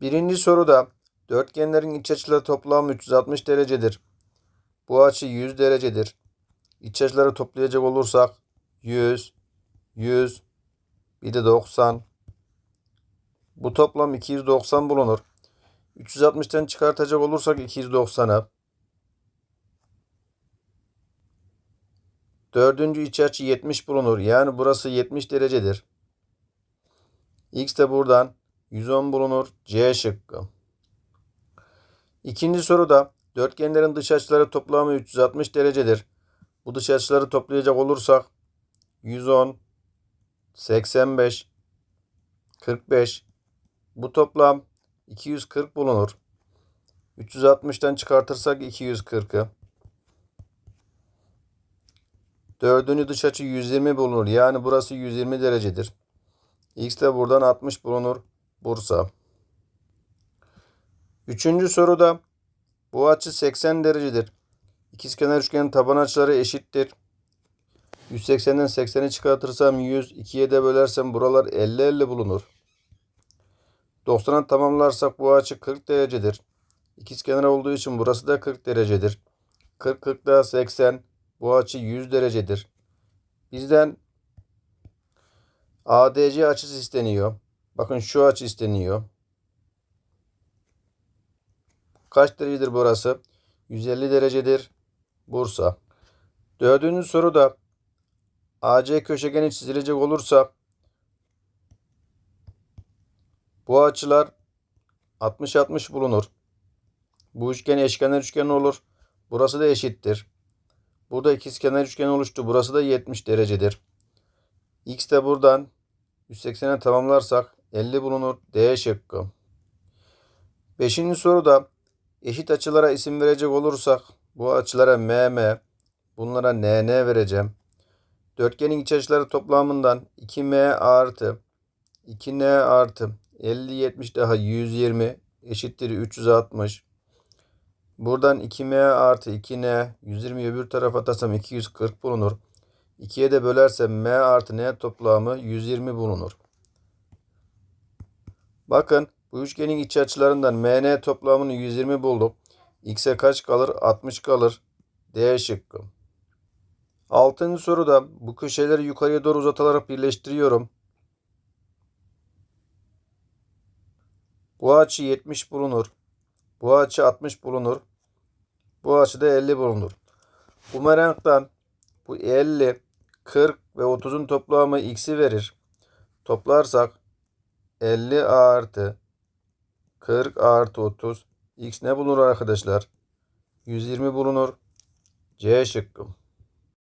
Birinci soruda dörtgenlerin iç açıları toplamı 360 derecedir. Bu açı 100 derecedir. İç açıları toplayacak olursak 100, 100, bir de 90. Bu toplam 290 bulunur. 360'tan çıkartacak olursak 290'a. Dördüncü iç açı 70 bulunur. Yani burası 70 derecedir. X de buradan 110 bulunur. C şıkkı. İkinci soruda dörtgenlerin dış açıları toplamı 360 derecedir. Bu dış açıları toplayacak olursak 110, 85, 45. Bu toplam 240 bulunur. 360'tan çıkartırsak 240'ı. Dördüncü dış açı 120 bulunur. Yani burası 120 derecedir. X de buradan 60 bulunur. Bursa. Üçüncü soruda bu açı 80 derecedir. İkizkenar üçgenin taban açıları eşittir. 180'den 80'i çıkartırsam 100, 2'ye de bölersem buralar 50-50 bulunur. 90'a tamamlarsak bu açı 40 derecedir. İkizkenar olduğu için burası da 40 derecedir. 40 40 daha 80 bu açı 100 derecedir. Bizden ADC açısı isteniyor. Bakın şu açı isteniyor. Kaç derecedir burası? 150 derecedir. Bursa. Dördüncü soruda AC köşegeni çizilecek olursa bu açılar 60-60 bulunur. Bu üçgen eşkenar üçgen olur. Burası da eşittir. Burada ikizkenar üçgen oluştu. Burası da 70 derecedir. X de buradan 180'e tamamlarsak 50 bulunur. D şıkkı. Beşinci soruda eşit açılara isim verecek olursak bu açılara MM, bunlara NN vereceğim. Dörtgenin iç açıları toplamından 2M artı 2N artı 50 70 daha 120 eşittir 360. Buradan 2M artı 2N 120 öbür tarafa atarsam 240 bulunur. 2'ye de bölersem M artı N toplamı 120 bulunur. Bakın bu üçgenin iç açılarından MN toplamını 120 bulduk. X'e kaç kalır? 60 kalır. D şıkkı. Altıncı soruda bu köşeleri yukarıya doğru uzatarak birleştiriyorum. Bu açı 70 bulunur. Bu açı 60 bulunur. Bu açı da 50 bulunur. Bumerangdan bu 50, 40 ve 30'un toplamı x'i verir. Toplarsak 50 artı 40 artı 30 x ne bulunur arkadaşlar? 120 bulunur. C şıkkı.